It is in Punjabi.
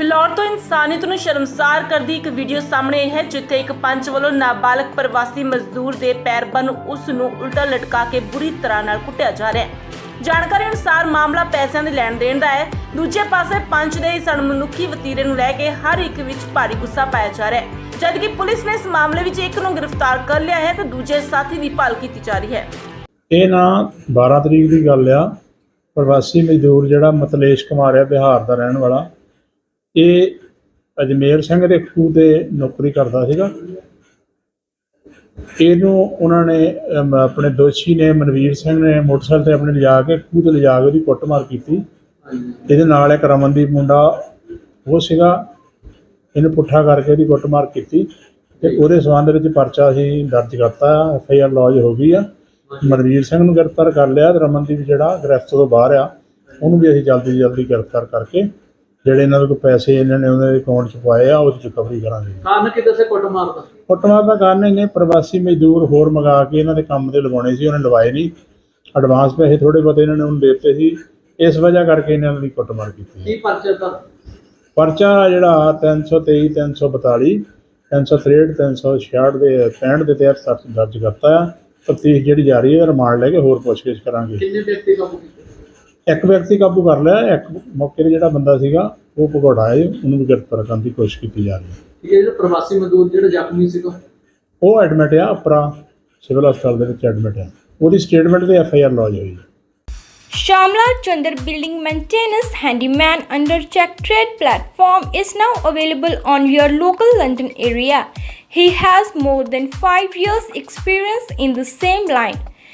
ਫਿਲੌਰ ਤੋਂ ਇਨਸਾਨੀਅਤ ਨੂੰ ਸ਼ਰਮਸਾਰ ਕਰਦੀ ਇੱਕ ਵੀਡੀਓ ਸਾਹਮਣੇ ਹੈ, ਜਿੱਥੇ ਇੱਕ ਪੰਚ ਵੱਲੋਂ ਨਾਬਾਲਗ ਪ੍ਰਵਾਸੀ ਮਜ਼ਦੂਰ ਦੇ ਪੈਰ ਬੰਨ ਉਸ ਨੂੰ ਉਲਟਾ ਲਟਕਾ ਕੇ ਬੁਰੀ ਤਰ੍ਹਾਂ ਨਾਲ ਕੁੱਟਿਆ ਜਾ ਰਿਹਾ ਹੈ। ਜਾਣਕਾਰੀ ਅਨੁਸਾਰ ਮਾਮਲਾ ਪੈਸਿਆਂ ਦੇ ਲੈਣ ਦੇਣ ਦਾ ਹੈ। ਦੂਜੇ ਪਾਸੇ ਪੰਚ ਦੇ ਇਸ ਅਣਮਨੁੱਖੀ ਵਤੀਰੇ ਨੂੰ ਲੈ ਕੇ ਹਰ ਇੱਕ ਵਿੱਚ ਭਾਰੀ ਗੁੱਸਾ ਪਾਇਆ ਜਾ ਰਿਹਾ ਹੈ। ਜਦਕਿ ਪੁਲਿਸ ਨੇ ਇਸ ਮਾਮਲੇ ਵਿੱਚ ਇੱਕ ਨੂੰ ਗ੍ਰਿਫਤਾਰ ਕਰ ਲਿਆ ਹੈ, ਤੇ ਦੂਜੇ ਸਾਥੀ ਦੀ ਭਾਲ ਕੀਤੀ ਜਾ ਰਹੀ ਹੈ। ਇਹ ਨਾ 12 ਤਰੀਕ ਦੀ ਗੱਲ ਆ। ਪ੍ਰਵਾਸੀ ਮਜ਼ਦੂਰ ਜਿਹੜਾ ਮਤਲੇਸ਼ ਕੁਮਾਰ ਆ, ਬਿਹਾਰ ਦਾ ਰਹਿਣ ਵਾਲਾ ਇਹ ਅਜਮੇਰ ਸਿੰਘ ਦੇ ਖੂਹ ਤੇ ਨੌਕਰੀ ਕਰਦਾ ਸੀਗਾ। ਇਹਨੂੰ ਉਹਨਾਂ ਨੇ ਆਪਣੇ ਦੋਸ਼ੀ ਨੇ ਮਨਵੀਰ ਸਿੰਘ ਨੇ ਮੋਟਰਸਾਈਕਲ ਤੇ ਆਪਣੇ ਲਿਜਾ ਕੇ, ਖੂਹ ਤੇ ਲਿਜਾ ਕੇ ਉਹਦੀ ਕੁੱਟਮਾਰ ਕੀਤੀ। ਇਹਦੇ ਨਾਲ ਇੱਕ ਰਮਨਦੀਪ ਮੁੰਡਾ ਉਹ ਸੀਗਾ, ਇਹਨੂੰ ਪੁੱਠਾ ਕਰਕੇ ਉਹਦੀ ਕੁੱਟਮਾਰ ਕੀਤੀ ਤੇ ਉਹਦੇ ਸਬੰਧ ਵਿੱਚ ਪਰਚਾ ਅਸੀਂ ਦਰਜ ਕਰਤਾ, ਐਫ ਆਈ ਆਰ ਲੌਜ ਹੋ ਗਈ ਆ। ਮਨਵੀਰ ਸਿੰਘ ਨੂੰ ਗ੍ਰਿਫਤਾਰ ਕਰ ਲਿਆ ਤੇ ਰਮਨਦੀਪ ਜਿਹੜਾ ਗ੍ਰਿਫਤ ਤੋਂ ਬਾਹਰ ਆ, ਉਹਨੂੰ ਵੀ ਅਸੀਂ ਜਲਦੀ ਤੋਂ ਜਲਦੀ ਗ੍ਰਿਫਤਾਰ ਕਰਕੇ ਜਿਹੜੇ ਇਹਨਾਂ ਦੇ ਕੋਲ ਪੈਸੇ ਇਹਨਾਂ ਨੇ ਉਹਨਾਂ ਦੇ ਅਕਾਊਂਟ 'ਚ ਪਾਏ ਆ ਉਹ 'ਚ ਰਿਕਵਰੀ ਕਰਾਂਗੇ। ਕਾਰਨ ਕਿਤੇ ਸੇ ਕੁੱਟ ਮਾਰਦਾ ਕੁੱਟਮਾਰ ਦਾ ਕਾਰਨ ਇਹਨੇ ਪ੍ਰਵਾਸੀ ਮਜ਼ਦੂਰ ਹੋਰ ਮੰਗਾ ਕੇ ਇਹਨਾਂ ਦੇ ਕੰਮ ਤੇ ਲਗਾਉਣੇ ਸੀ ਉਹਨੇ ਲਵਾਏ ਨਹੀਂ। ਐਡਵਾਂਸ ਪੈਸੇ ਥੋੜੇ ਬਹੁਤੇ ਇਹਨਾਂ ਨੇ ਉਹਨੂੰ ਦੇ ਦਿੱਤੇ ਸੀ। ਇਸ ਵਜ੍ਹਾ ਕਰਕੇ ਇਹਨਾਂ ਦੀ ਕੁੱਟਮਾਰ ਕੀਤੀ ਕੀ ਪਰਚਾ ਦਾ ਪਰਚਾ ਜਿਹੜਾ 323 342 363 366 ਦੇ 65 ਦੇ ਤਹਿਤ ਦਰਜ ਕਰਤਾ ਆ ਤਫਤੀਸ਼ ਜਿਹੜੀ ਜਾਰੀ ਹੈ ਰਿਮਾਂਡ ਲੈ ਕੇ ਹੋਰ ਪੁੱਛਗਿੱਛ ਕਰਾਂਗੇ। ਕਿੰਨੇ ਵਿਅਕਤੀ ਕਾਬੂ ਕੀਤੇ? ਇੱਕ ਵਿਅਕਤੀ ਕਾਬੂ ਕਰ ਲਿਆ ਇੱਕ ਮੌਕੇ ਤੇ ਜਿਹੜਾ ਬੰਦਾ ਸੀਗਾ ਉਹ ਭਗੌੜਾ ਹੈ ਉਹਨੂੰ ਵੀ ਗ੍ਰਿਫਤਾਰ ਕਰਨ ਦੀ ਕੋਸ਼ਿਸ਼ ਕੀਤੀ ਜਾ ਰਹੀ ਹੈ ਠੀਕ ਹੈ ਜਿਹੜਾ ਪ੍ਰਵਾਸੀ ਮਜ਼ਦੂਰ ਜਿਹੜਾ ਜ਼ਖਮੀ ਸੀਗਾ ਉਹ ਐਡਮਿਟ ਆ ਅਪਰਾ ਸਿਵਲ ਹਸਪਤਾਲ ਦੇ ਵਿੱਚ ਐਡਮਿਟ ਆ ਉਹਦੀ ਸਟੇਟਮੈਂਟ ਤੇ ਐਫ ਆਈ ਆਰ ਲੌਜ ਹੋਈ ਹੈ Shamla Chandar Building Maintenance Handyman under Check Trade platform is now available on your local London area. He has more than 5 years experience in the same line.